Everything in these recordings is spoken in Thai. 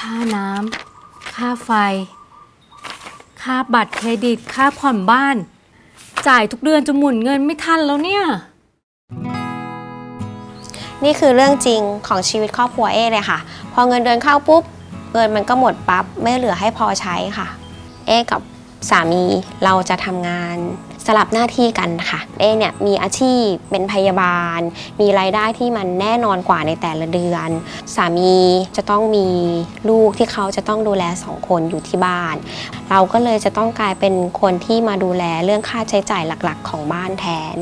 ค่าน้ำค่าไฟ ค่าบัตรเครดิต ค่าผ่อนบ้าน จ่ายทุกเดือนจนหมุนเงินไม่ทันแล้วเนี่ย นี่คือเรื่องจริงของชีวิตครอบครัวเอเลยค่ะ พอเงินเดือนเข้าปุ๊บ เงินมันก็หมดปั๊บไม่เหลือให้พอใช้ค่ะ เอกับ สามีเราจะทำงานสลับหน้าที่กันค่ะเอเนี่ยมีอาชีพเป็นพยาบาล มีรายได้ที่มันแน่นอนกว่าในแต่ละเดือน สามีจะต้องมีลูกที่เขาจะต้องดูแลสองคนอยู่ที่บ้าน เราก็เลยจะต้องกลายเป็นคนที่มาดูแลเรื่องค่าใช้จ่ายหลักๆ ของบ้านแทน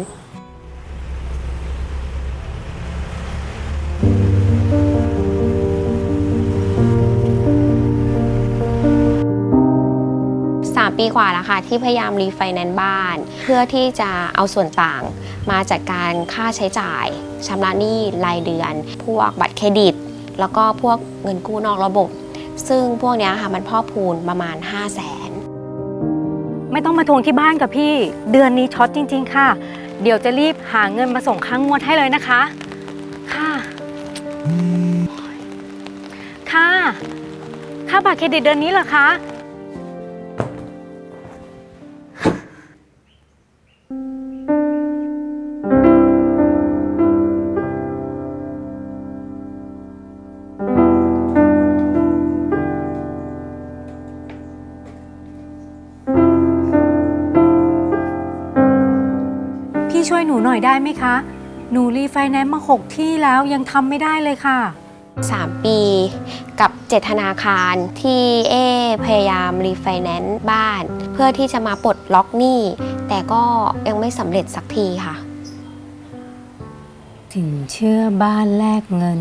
ปีกว่าแล้วค่ะที่พยายามรีไฟแนนซ์บ้าน เพื่อที่จะเอาส่วนต่าง มาจัดการค่าใช้จ่ายชำระหนี้รายเดือน พวกบัตรเครดิต แล้วก็พวกเงินกู้นอกระบบ ซึ่งพวกนี้ค่ะมันพ่อพูนประมาณ 5 0 0แสนไม่ต้องมาทวงที่บ้านกับพี่ เดือนนี้ช็อตจริง ๆ ค่ะ เดี๋ยวจะรีบหาเงินมาส่งค้างงวดให้เลยนะคะ ค่ะ ค่ะ ค่าบัตรเครดิตเดือนนี้เหรอคะ พี่ช่วยหนูหน่อยได้ไหมคะ หนูรีไฟแนนซ์มาหกที่แล้วยังทำไม่ได้เลยค่ะ 3 ปีกับเจตธนาคารที่เอพยายามรีไฟแนนซ์บ้าน เพื่อที่จะมาปลดล็อกหนี้แต่ก็ยังไม่สำเร็จสักทีค่ะสินเชื่อบ้านแลกเงิน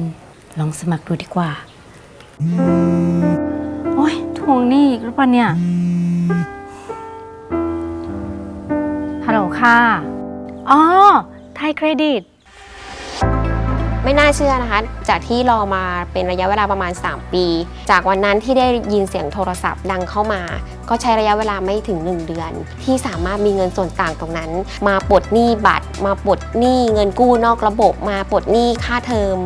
ลองสมัครดูดีกว่า โอ้ยทวงหนี้อีกหรือเปล่าเนี่ยฮัลโหลค่ะ อ๋อ ไทยเครดิต ไม่น่าเชื่อนะคะ จากที่รอมาเป็นระยะเวลาประมาณ 3 ปี จากวันนั้นที่ได้ยินเสียงโทรศัพท์ดังเข้ามา ก็ใช้ระยะเวลาไม่ถึง 1 เดือน ที่สามารถมีเงินส่วนต่างตรงนั้น มาปลดหนี้บัตร มาปลดหนี้เงินกู้นอกระบบ มาปลดหนี้ค่าเทอม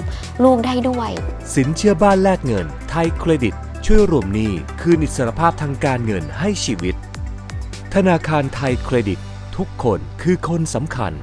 ลูกได้ด้วย สินเชื่อบ้านแลกเงิน ไทยเครดิต ช่วยรวมหนี้คืนอิสรภาพทางการเงินให้ชีวิต ธนาคารไทยเครดิต ทุกคนคือคนสำคัญ